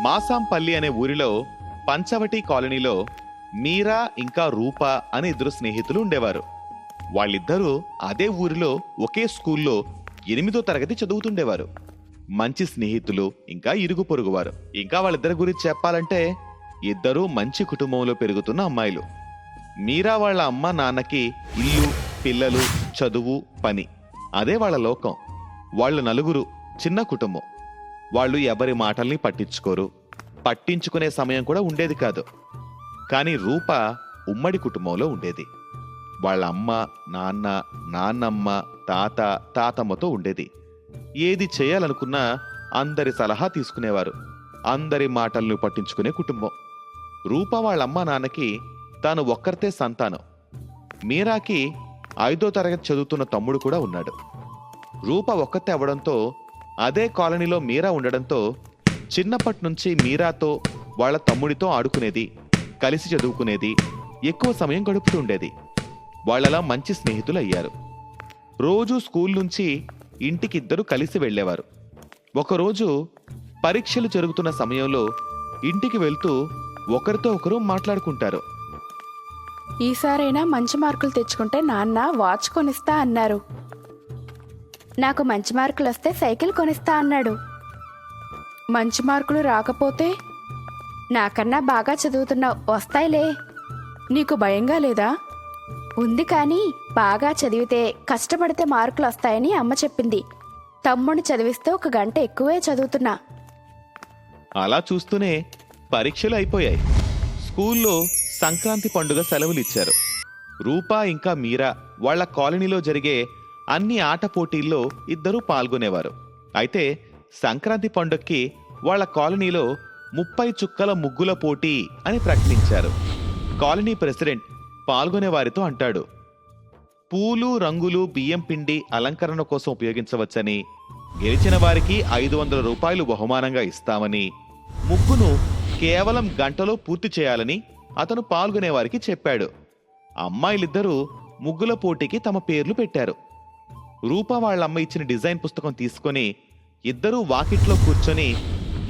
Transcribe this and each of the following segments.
మాసాంపల్లి అనే ఊరిలో పంచవటి కాలనీలో మీరా ఇంకా రూప అనే ఇద్దరు స్నేహితులు ఉండేవారు. వాళ్ళిద్దరూ అదే ఊరిలో ఒకే స్కూల్లో ఎనిమిదో తరగతి చదువుతుండేవారు. మంచి స్నేహితులు ఇంకా ఇరుగు పొరుగువారు. ఇంకా వాళ్ళిద్దరి గురించి చెప్పాలంటే ఇద్దరూ మంచి కుటుంబంలో పెరుగుతున్న అమ్మాయిలు. మీరా వాళ్ళ అమ్మ నాన్నకి ఇల్లు పిల్లలు చదువు పని అదే వాళ్ళ లోకం. వాళ్ళు నలుగురు చిన్న కుటుంబం. వాళ్ళు ఎవరి మాటల్ని పట్టించుకోరు. పట్టించుకునే సమయం కూడా ఉండేది కాదు. కానీ రూప ఉమ్మడి కుటుంబంలో ఉండేది. వాళ్ళ అమ్మ నాన్న నాన్నమ్మ తాత తాతమ్మతో ఉండేది. ఏది చేయాలనుకున్నా అందరి సలహా తీసుకునేవారు. అందరి మాటలను పట్టించుకునే కుటుంబం. రూప వాళ్ళ అమ్మ నాన్నకి తాను ఒక్కరితే సంతానం. మీరాకి ఐదో తరగతి చదువుతున్న తమ్ముడు కూడా ఉన్నాడు. రూప ఒక్కతే అవ్వడంతో అదే కాలనీలో మీరా ఉండడంతో చిన్నప్పటి నుంచి మీరాతో వాళ్ళ తమ్ముడితో ఆడుకునేది కలిసి చదువుకునేది ఎక్కువ సమయం గడుపుతూ ఉండేది. వాళ్ళలా మంచి స్నేహితులు అయ్యారు రోజు స్కూల్ నుంచి ఇంటికిద్దరు కలిసి వెళ్ళేవారు. ఒకరోజు పరీక్షలు జరుగుతున్న సమయంలో ఇంటికి వెళ్తూ ఒకరితో ఒకరు మాట్లాడుకుంటారు. ఈసారైనా మంచి మార్కులు తెచ్చుకుంటే నాన్న వాచ్ కొనిస్తా అన్నారు. నాకు మంచి మార్కులు వస్తే సైకిల్ కొనిస్తా అన్నాడు. మంచి మార్కులు రాకపోతే నాకన్నా బాగా చదువుతున్నావు వస్తాయిలే. నీకు భయంగా లేదా? ఉంది కానీ బాగా చదివితే కష్టపడితే మార్కులు వస్తాయని అమ్మ చెప్పింది. తమ్ముడిని చదివిస్తే ఒక గంట ఎక్కువే చదువుతున్నా. అలా చూస్తూనే పరీక్షలు అయిపోయాయి. స్కూల్లో సంక్రాంతి పండుగ సెలవులు ఇచ్చారు రూపా ఇంకా మీరా వాళ్ళ కాలనీలో జరిగే అన్ని ఆట పోటీల్లో ఇద్దరూ పాల్గొనేవారు. అయితే సంక్రాంతి పండుగకి వాళ్ళ కాలనీలో ముప్పై చుక్కల ముగ్గుల పోటీ అని ప్రకటించారు. కాలనీ ప్రెసిడెంట్ పాల్గొనే వారితో అంటాడు పూలు రంగులు బియ్యం పిండి అలంకరణ కోసం ఉపయోగించవచ్చని గెలిచిన వారికి ఐదు వందల రూపాయలు బహుమానంగా ఇస్తామని ముగ్గును కేవలం గంటలో పూర్తి చేయాలని అతను పాల్గొనే వారికి చెప్పాడు. అమ్మాయిలిద్దరూ ముగ్గుల పోటీకి తమ పేర్లు పెట్టారు. రూప వాళ్ళ అమ్మ ఇచ్చిన డిజైన్ పుస్తకం తీసుకొని ఇద్దరూ వాకిట్లో కూర్చొని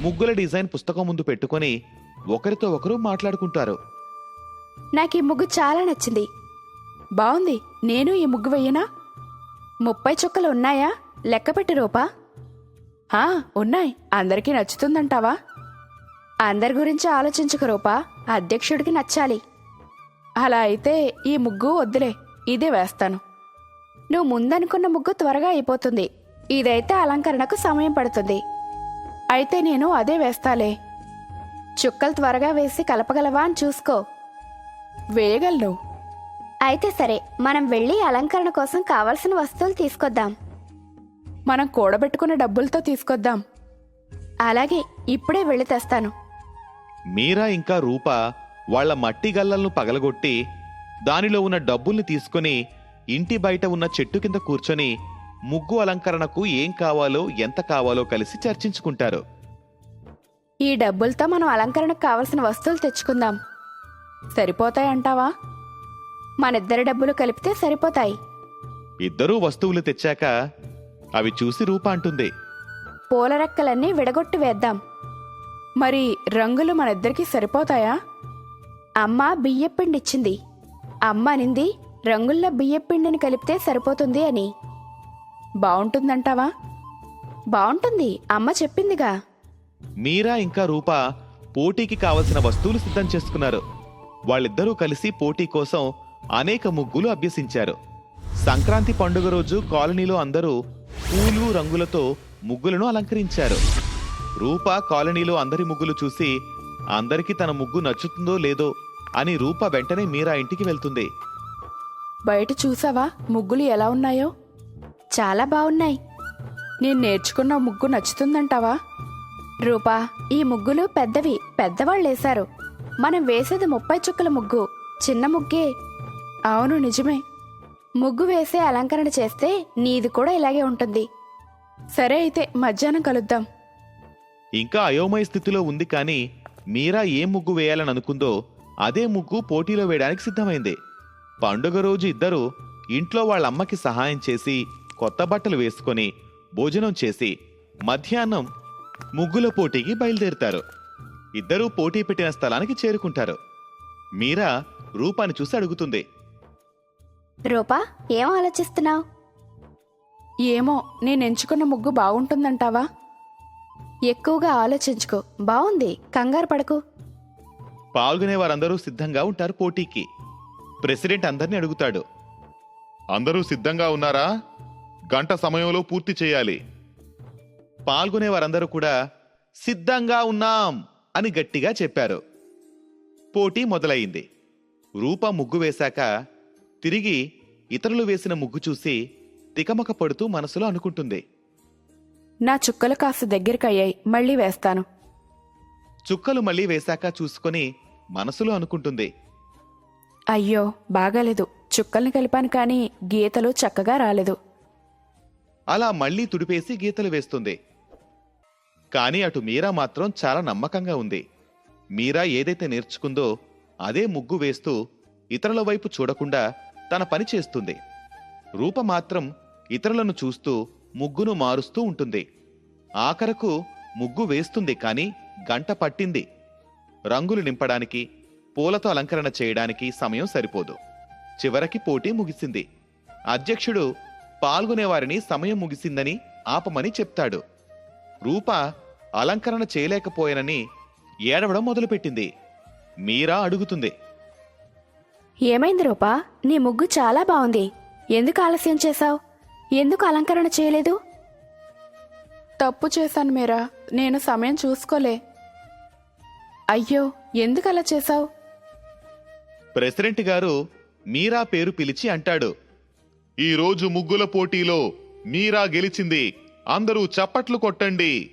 ముగ్గుల డిజైన్ పుస్తకం ముందు పెట్టుకొని ఒకరితో ఒకరు మాట్లాడుకుంటారు. నాకు ఈ ముగ్గు చాలా నచ్చింది. బాగుంది. నేను ఈ ముగ్గు వెయ్యనా ముప్పై చుక్కలు ఉన్నాయా? లెక్కపెట్టి రూపా. హా ఉన్నాయి. అందరికీ నచ్చుతుందంటావా? అందరి గురించి ఆలోచించక రూపా. అధ్యక్షుడికి నచ్చాలి. అలా అయితే ఈ ముగ్గు వద్దులే. ఇదే వేస్తాను. నువ్వు ముందనుకున్న ముగ్గు త్వరగా అయిపోతుంది. ఇదైతే అలంకరణకు సమయం పడుతుంది. అయితే నేను అదే వేస్తాలే. చుక్కలు త్వరగా వేసి కలపగలవా అని చూసుకో. వేయగలను. అయితే సరే మనం వెళ్ళి అలంకరణ కోసం కావలసిన వస్తువులు తీసుకొద్దాం. మనం కూడబెట్టుకున్న డబ్బులతో తీసుకొద్దాం. అలాగే ఇప్పుడే వెళ్ళి తెస్తాను. మీరా ఇంకా రూప వాళ్ళ మట్టి గల్లలను పగలగొట్టి దానిలో ఉన్న డబ్బుల్ని తీసుకొని ఇంటి బయట ఉన్న చెట్టు కింద కూర్చొని ముగ్గు అలంకరణకు ఏం కావాలో ఎంత కావాలో కలిసి చర్చించుకుంటారు. ఈ డబ్బులతో మనం అలంకరణకు కావలసిన వస్తువులు తెచ్చుకుందాం. సరిపోతాయంటావా? మనిద్దరి డబ్బులు కలిపితే సరిపోతాయి. ఇద్దరూ వస్తువులు తెచ్చాక అవి చూసి రూప అంటుంది. పూల రెక్కలన్నీ విడగొట్టి వేద్దాం. మరి రంగులు మన ఇద్దరికి సరిపోతాయా? అమ్మ బియ్యపిండి ఇచ్చింది అమ్మ అనింది రంగుల్లో బియ్యపిండిని కలిపితే సరిపోతుంది అని. బాగుంటుందంటావా బాగుంటుంది అమ్మ చెప్పిందిగా. మీరా ఇంకా రూప పోటీకి కావలసిన వస్తువులు సిద్ధం చేసుకున్నారు. వాళ్ళిద్దరూ కలిసి పోటీ కోసం అనేక ముగ్గులు అభ్యసించారు. సంక్రాంతి పండుగ రోజు కాలనీలో అందరూ పూలు రంగులతో ముగ్గులను అలంకరించారు. రూప కాలనీలో అందరి ముగ్గులు చూసి అందరికీ తన ముగ్గు నచ్చుతుందో లేదో? అని రూప వెంటనే మీరా ఇంటికి వెళ్తుంది. బయట చూసావా ముగ్గులు ఎలా ఉన్నాయో? చాలా బాగున్నాయి. నేను నేర్చుకున్న ముగ్గు నచ్చుతుందంటావా? రూపా ఈ ముగ్గులు పెద్దవి పెద్దవాళ్ళేశారు మనం వేసేది ముప్పై చుక్కల ముగ్గు చిన్న ముగ్గే. అవును నిజమే. ముగ్గు వేసే అలంకరణ చేస్తే నీది కూడా ఇలాగే ఉంటుంది. సరే అయితే మధ్యాహ్నం కలుద్దాం. ఇంకా అయోమయ స్థితిలో ఉంది కానీ మీరా ఏ ముగ్గు వేయాలని అనుకుందో అదే ముగ్గు పోటీలో వేయడానికి సిద్ధమైంది. పండుగ రోజు ఇద్దరు ఇంట్లో వాళ్ళ అమ్మకి సహాయం చేసి కొత్త బట్టలు వేసుకొని భోజనం చేసి మధ్యాహ్నం ముగ్గుల పోటీకి బయలుదేరుతారు. ఇద్దరూ పోటీ పెట్టిన స్థలానికి చేరుకుంటారు. మీరా రూపాని చూసి అడుగుతుంది. రూపా ఏం ఆలోచిస్తున్నావు? ఏమో నేను ఎంచుకున్న ముగ్గు బాగుంటుందంటావా ఎక్కువగా ఆలోచించుకో బాగుంది కంగారు పడకు. పాల్గొనే వారందరూ సిద్ధంగా ఉంటారు పోటీకి. ప్రెసిడెంట్ అందరిని అడుగుతాడు. అందరూ సిద్ధంగా ఉన్నారా? గంట సమయంలో పూర్తి చేయాలి. పాల్గొనే వారందరూ కూడా సిద్ధంగా ఉన్నాం అని గట్టిగా చెప్పారు. పోటీ మొదలయింది రూప ముగ్గు వేశాక తిరిగి ఇతరులు వేసిన ముగ్గు చూసి తికమక పడుతూ మనసులో అనుకుంటుంది. నా చుక్కలు కాస్త దగ్గరికయ్యాయి మళ్ళీ వేస్తాను. చుక్కలు మళ్ళీ వేశాక చూసుకొని మనసులో అనుకుంటుంది. అయ్యో బాగాలేదు. చుక్కల్ని కలిపాను కానీ గీతలు చక్కగా రాలేదు. అలా మళ్ళీ తుడిపేసి గీతలు వేస్తుంది. కానీ అటు మీరా మాత్రం చాలా నమ్మకంగా ఉంది. మీరా ఏదైతే నేర్చుకుందో అదే ముగ్గు వేస్తూ ఇతరుల వైపు చూడకుండా తన పని చేస్తుంది. రూప మాత్రం ఇతరులను చూస్తూ ముగ్గును మారుస్తూ ఉంటుంది. ఆఖరకు ముగ్గు వేస్తుంది కానీ గంట పట్టింది. రంగులు నింపడానికి పూలతో అలంకరణ చేయడానికి సమయం సరిపోదు. చివరికి పోటీ ముగిసింది. అధ్యక్షుడు పాల్గొనేవారిని సమయం ముగిసిందని ఆపమని చెప్తాడు. రూప అలంకరణ చేయలేకపోయానని ఏడవడం మొదలుపెట్టింది. మీరా అడుగుతుంది. ఏమైంది రూపా? నీ ముగ్గు చాలా బాగుంది. ఎందుకు ఆలస్యం చేశావు? ఎందుకు అలంకరణ చేయలేదు? తప్పు చేశాను మీరా. నేను సమయం చూసుకోలే. అయ్యో ఎందుకు అలా చేశావు? ప్రెసిడెంట్ గారు మీరా పేరు పిలిచి అంటాడు. ఈ రోజు ముగ్గుల పోటీలో మీరా గెలిచింది. అందరూ చప్పట్లు కొట్టండి.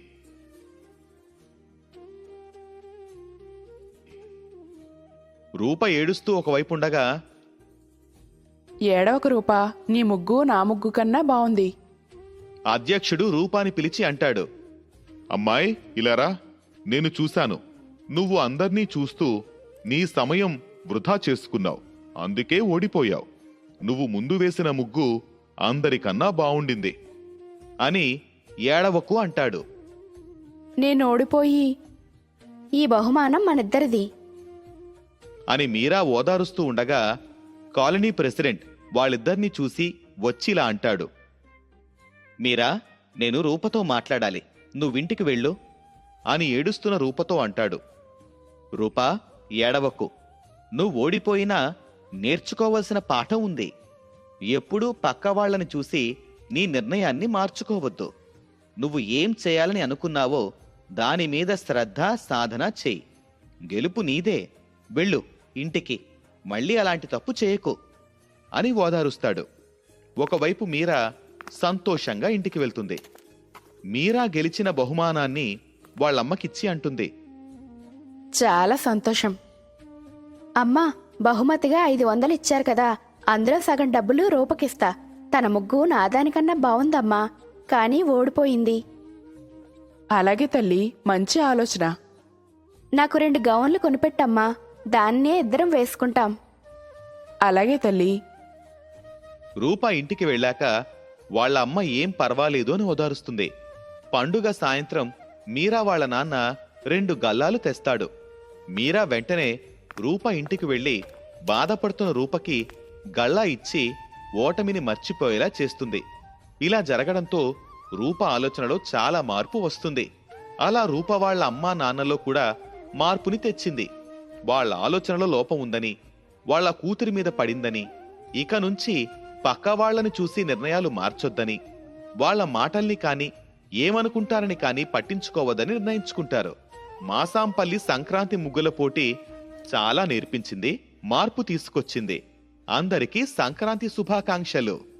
రూప ఏడుస్తూ ఒకవైపు ఉండగా ఏడవక రూపా నీ ముగ్గు నా ముగ్గు కన్నా బావుంది. అధ్యక్షుడు రూపాని పిలిచి అంటాడు. అమ్మాయి ఇలారా నేను చూశాను. నువ్వు అందర్నీ చూస్తూ నీ సమయం వృధా చేసుకున్నావు. అందుకే ఓడిపోయావు. నువ్వు ముందు వేసిన ముగ్గు అందరికన్నా బావుండింది అని ఏడవకు అంటాడు. నేను ఓడిపోయి ఈ బహుమానం మనిద్దరిది. అని మీరా ఓదారుస్తూ ఉండగా కాలనీ ప్రెసిడెంట్ వాళ్ళిద్దరినీ చూసి వచ్చిలా అంటాడు. మీరా నేను రూపతో మాట్లాడాలి. నువ్వింటికి వెళ్ళు అని ఏడుస్తున్న రూపతో అంటాడు. రూపా ఏడవకు. నువ్వు ఓడిపోయినా నేర్చుకోవలసిన పాఠం ఉంది. ఎప్పుడూ పక్క వాళ్ళని చూసి నీ నిర్ణయాన్ని మార్చుకోవద్దు. నువ్వు ఏం చేయాలని అనుకున్నావో దాని మీద శ్రద్ధ సాధన చెయ్యి గెలుపు నీదే. వెళ్ళు ఇంటికి. మళ్ళీ అలాంటి తప్పు చేయకు అని ఓదారుస్తాడు. ఒకవైపు మీరా సంతోషంగా ఇంటికి వెళ్తుంది. మీరా గెలిచిన బహుమానాన్ని వాళ్ళమ్మకిచ్చి అంటుంది. చాలా సంతోషం. అమ్మా బహుమతిగా ఐదు వందలు ఇచ్చారు కదా. అందులో సగం డబ్బులు రూపకిస్తా. తన ముగ్గు నాదానికన్నా బాగుందమ్మా కానీ ఓడిపోయింది. అలాగే తల్లి మంచి ఆలోచన. నాకు రెండు గౌన్లు కొనిపెట్టమ్మా. దాన్నే ఇద్దరం వేసుకుంటాం. అలాగే తల్లి. రూప ఇంటికి వెళ్ళాక వాళ్ళ అమ్మ ఏం పర్వాలేదు అని ఓదారుస్తుంది. పండుగ సాయంత్రం మీరా వాళ్ళ నాన్న రెండు గల్లాలు తెస్తాడు. మీరా వెంటనే రూప ఇంటికి వెళ్ళి బాధపడుతున్న రూపకి గళ్ళా ఇచ్చి ఓటమిని మర్చిపోయేలా చేస్తుంది. ఇలా జరగడంతో రూప ఆలోచనలో చాలా మార్పు వస్తుంది. అలా రూప వాళ్ళ అమ్మా నాన్నలో కూడా మార్పుని తెచ్చింది. వాళ్ళ ఆలోచనలో లోపం ఉందని వాళ్ళ కూతురి మీద పడిందని ఇక నుంచి పక్క వాళ్ళని చూసి నిర్ణయాలు మార్చొద్దని వాళ్ళ మాటల్ని కాని ఏమనుకుంటారని కాని పట్టించుకోవద్దని నిర్ణయించుకుంటారు. మాసాంపల్లి సంక్రాంతి ముగ్గుల పోటీ చాలా నేర్పించింది మార్పు తీసుకొచ్చింది. అందరికీ సంక్రాంతి శుభాకాంక్షలు.